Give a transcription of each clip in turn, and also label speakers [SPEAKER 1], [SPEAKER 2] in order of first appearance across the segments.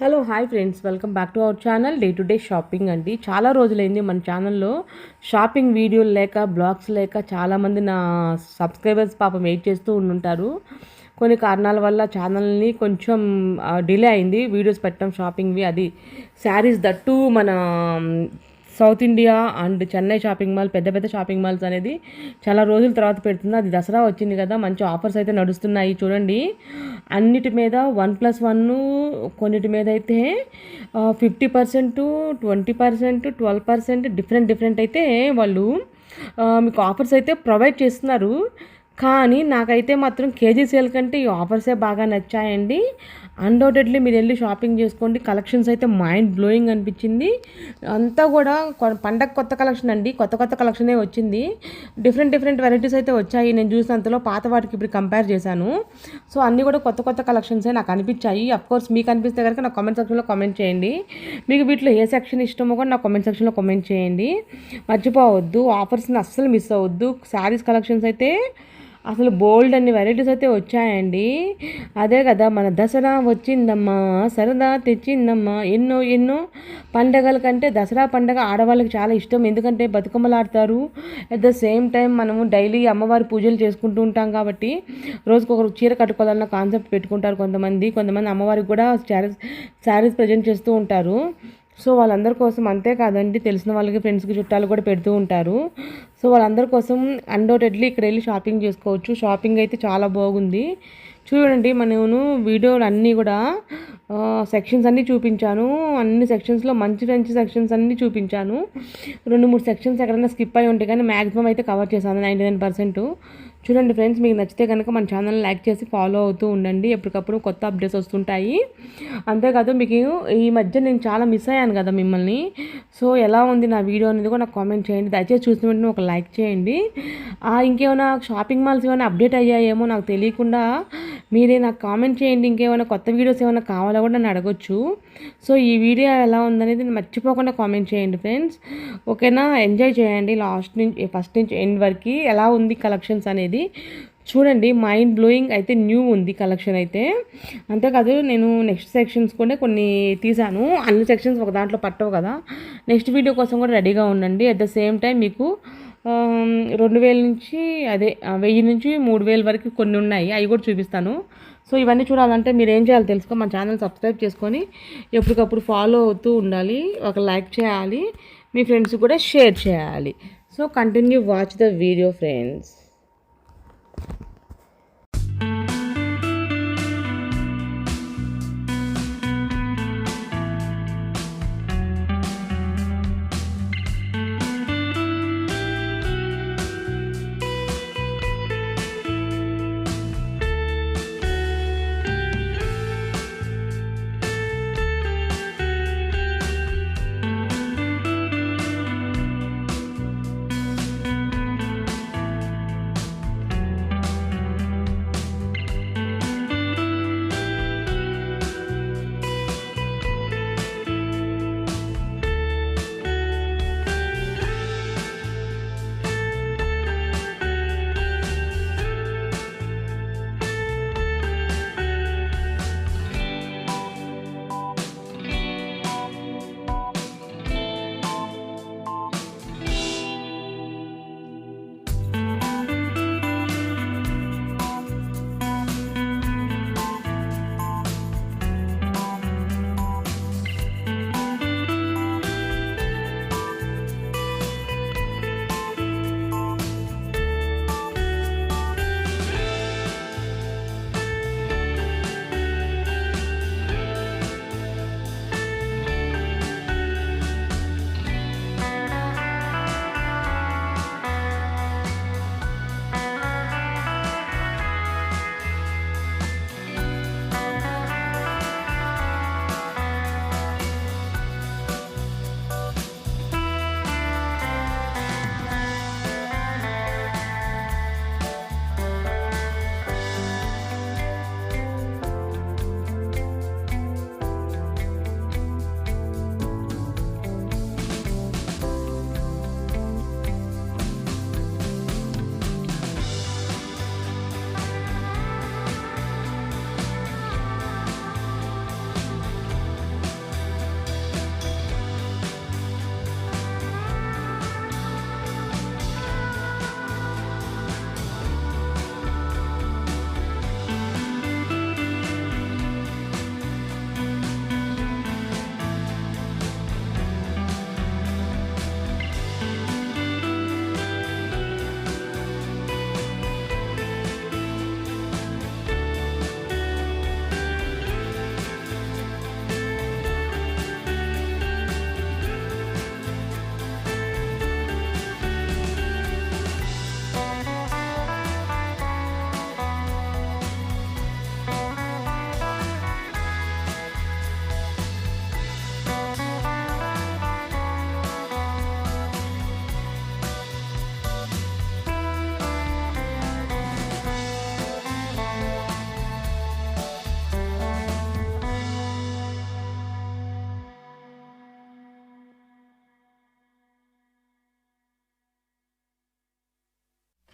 [SPEAKER 1] Hello hi friends. Welcome back to our channel day to day shopping అండి. చాలా రోజులైంది మన ఛానల్లో. షాపింగ్ వీడియోలు లేక బ్లాగ్స్ లేక చాలామంది నా సబ్స్క్రైబర్స్ పాపం వెయిట్ చేస్తూ ఉండుంటారు. కొన్ని కారణాల వల్ల ఛానల్ని కొంచెం డిలే అయింది. వీడియోస్ పెట్టడం షాపింగ్వి అది శారీస్ దట్టు మన South India and Chennai shopping mall పెద్ద పెద్ద షాపింగ్ మాల్స్ అనేది చాలా రోజుల తర్వాత పెడుతుంది. అది దసరా వచ్చింది కదా మంచి ఆఫర్స్ అయితే నడుస్తున్నాయి చూడండి. అన్నిటి మీద వన్ ప్లస్ వన్ కొన్నిటి మీద అయితే fifty percent twenty percent twelve percent different different అయితే వాళ్ళు మీకు ఆఫర్స్ అయితే ప్రొవైడ్ చేస్తున్నారు. కానీ నాకైతే మాత్రం కేజీ సేల్ కంటే ఈ ఆఫర్సే బాగా నచ్చాయండి. అన్డౌటెడ్లీ మీరు వెళ్ళి షాపింగ్ చేసుకోండి. కలెక్షన్స్ అయితే మైండ్ బ్లోయింగ్ అనిపించింది. అంతా కూడా కొ- పండగ కొత్త కలెక్షన్ అండి. కొత్త కొత్త కలెక్షనే వచ్చింది. డిఫరెంట్ డిఫరెంట్ వెరైటీస్ అయితే వచ్చాయి. నేను చూసినంతలో పాత వాటికి ఇప్పుడు కంపేర్ చేశాను. సో అన్నీ కూడా కొత్త కొత్త కలెక్షన్సే నాకు అనిపించాయి. అఫ్ కోర్స్ మీకు అనిపిస్తే కనుక నా కామెంట్ సెక్షన్లో కామెంట్ చేయండి. మీకు వీటిలో ఏ సెక్షన్ ఇష్టమో కూడా నా కామెంట్ సెక్షన్లో కామెంట్ చేయండి. మర్చిపోవద్దు. ఆఫర్స్ని అస్సలు మిస్ అవ్వద్దు. శారీస్ కలెక్షన్స్ అయితే అసలు బోల్డ్ అన్ని వెరైటీస్ అయితే వచ్చాయండి. అదే కదా మన దసరా వచ్చిందమ్మా సరదా తెచ్చిందమ్మా ఎన్నో ఎన్నో పండగల కంటే దసరా పండగ ఆడవాళ్ళకి చాలా ఇష్టం. ఎందుకంటే బతుకమ్మలు ఆడతారు అట్ ద సేమ్ టైం మనము డైలీ అమ్మవారి పూజలు చేసుకుంటూ ఉంటాం కాబట్టి రోజుకొకరు చీర కట్టుకోవాలన్న కాన్సెప్ట్ పెట్టుకుంటారు కొంతమంది. కొంతమంది అమ్మవారికి కూడా శారీస్ శారీస్ ప్రజెంట్ చేస్తూ ఉంటారు. సో వాళ్ళందరి కోసం అంతే కాదండి తెలిసిన వాళ్ళకి ఫ్రెండ్స్కి చుట్టాలు కూడా పెడుతూ ఉంటారు. సో వాళ్ళందరి కోసం అన్డౌటెడ్లీ ఇక్కడ వెళ్ళి షాపింగ్ చేసుకోవచ్చు. షాపింగ్ అయితే చాలా బాగుంది. చూడండి నేను వీడియోలు అన్నీ కూడా సెక్షన్స్ అన్నీ చూపించాను. అన్ని సెక్షన్స్లో మంచి మంచి సెక్షన్స్ అన్నీ చూపించాను. రెండు మూడు సెక్షన్స్ ఎక్కడైనా స్కిప్ అయి ఉంటాయి కానీ మ్యాక్సిమం అయితే కవర్ చేశాను నైంటీ నైన్ పర్సెంట్ చూడండి ఫ్రెండ్స్ మీకు నచ్చితే కనుక మన ఛానల్ లైక్ చేసి ఫాలో అవుతూ ఉండండి. ఎప్పటికప్పుడు కొత్త అప్డేట్స్ వస్తుంటాయి. అంతేకాదు మీకు ఈ మధ్య నేను చాలా మిస్ అయ్యాను కదా మిమ్మల్ని. సో ఎలా ఉంది నా వీడియో అనేది కూడా నాకు కామెంట్ చేయండి. దయచేసి చూసిన వెంటనే ఒక లైక్ చేయండి. ఇంకేమైనా షాపింగ్ మాల్స్ ఏమైనా అప్డేట్ అయ్యాయేమో నాకు తెలియకుండా మీరే నాకు కామెంట్ చేయండి. ఇంకేమైనా కొత్త వీడియోస్ ఏమైనా కావాలా కూడా నన్ను అడగొచ్చు. సో ఈ వీడియో ఎలా ఉందనేది మర్చిపోకుండా కామెంట్ చేయండి ఫ్రెండ్స్. ఓకేనా? ఎంజాయ్ చేయండి. లాస్ట్ నుంచి ఫస్ట్ నుంచి ఎండ్ వరకు ఎలా ఉంది కలెక్షన్స్ అనేది. చూడండి మైండ్ బ్లోయింగ్ అయితే న్యూ ఉంది కలెక్షన్ అయితే. అంతేకాదు నేను నెక్స్ట్ సెక్షన్స్ కూడా కొన్ని తీసాను. అన్ని సెక్షన్స్ ఒక దాంట్లో పట్టవు కదా. నెక్స్ట్ వీడియో కోసం కూడా రెడీగా ఉండండి. అట్ ద సేమ్ టైం మీకు రెండు వేల నుంచి అదే వెయ్యి నుంచి మూడు వేల వరకు కొన్ని ఉన్నాయి. అవి కూడా చూపిస్తాను. సో ఇవన్నీ చూడాలంటే మీరు ఏం చేయాలి తెలుసుకో. మన ఛానల్ సబ్స్క్రైబ్ చేసుకొని ఎప్పటికప్పుడు ఫాలో అవుతూ ఉండాలి. ఒక లైక్ చేయాలి. మీ ఫ్రెండ్స్ కూడా షేర్ చేయాలి. So continue watch the video friends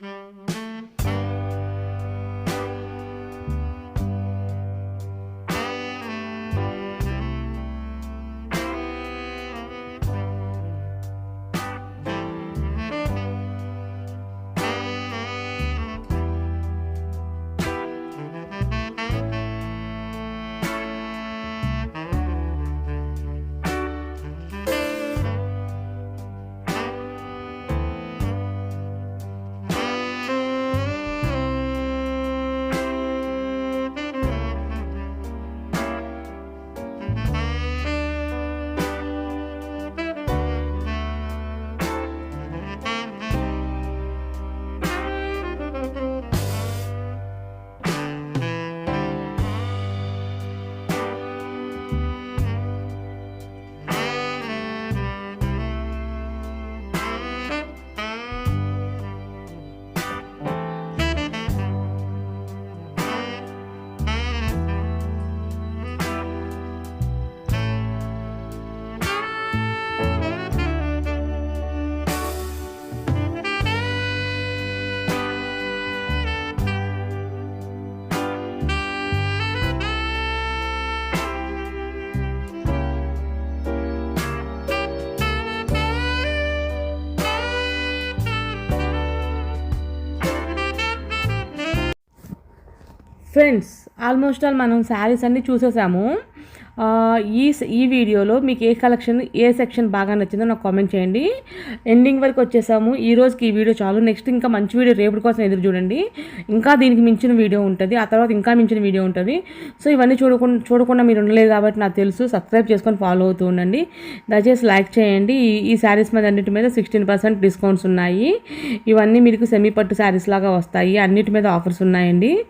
[SPEAKER 1] Música friends almost all మనం శారీస్ అన్నీ చూసేసాము. ఈ ఈ వీడియోలో మీకు ఏ కలెక్షన్ ఏ సెక్షన్ బాగా నచ్చిందో నాకు కామెంట్ చేయండి. ఎండింగ్ వరకు వచ్చేసాము. ఈ రోజుకి ఈ వీడియో చాలు. నెక్స్ట్ ఇంకా మంచి వీడియో రేపటి కోసం ఎదురు చూడండి. ఇంకా దీనికి మించిన వీడియో ఉంటుంది. ఆ తర్వాత ఇంకా మించిన వీడియో ఉంటుంది. సో ఇవన్నీ చూడకుండా చూడకుండా మీరు ఉండలేదు కాబట్టి నాకు తెలుసు. సబ్స్క్రైబ్ చేసుకొని ఫాలో అవుతూ ఉండండి. దయచేసి లైక్ చేయండి. ఈ- శారీస్ మీద అన్నిటి మీద సిక్స్టీన్ పర్సెంట్ డిస్కౌంట్స్ ఉన్నాయి. ఇవన్నీ మీకు సెమీ పట్టు శారీస్ లాగా వస్తాయి. అన్నిటి మీద ఆఫర్స్ ఉన్నాయండి.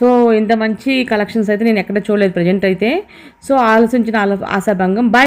[SPEAKER 1] సో ఇంత మంచి కలెక్షన్స్ అయితే నేను ఎక్కడ చూడలేదు ప్రజెంట్ అయితే. సో ఆలోచించిన ఆశాభంగం. బాయ్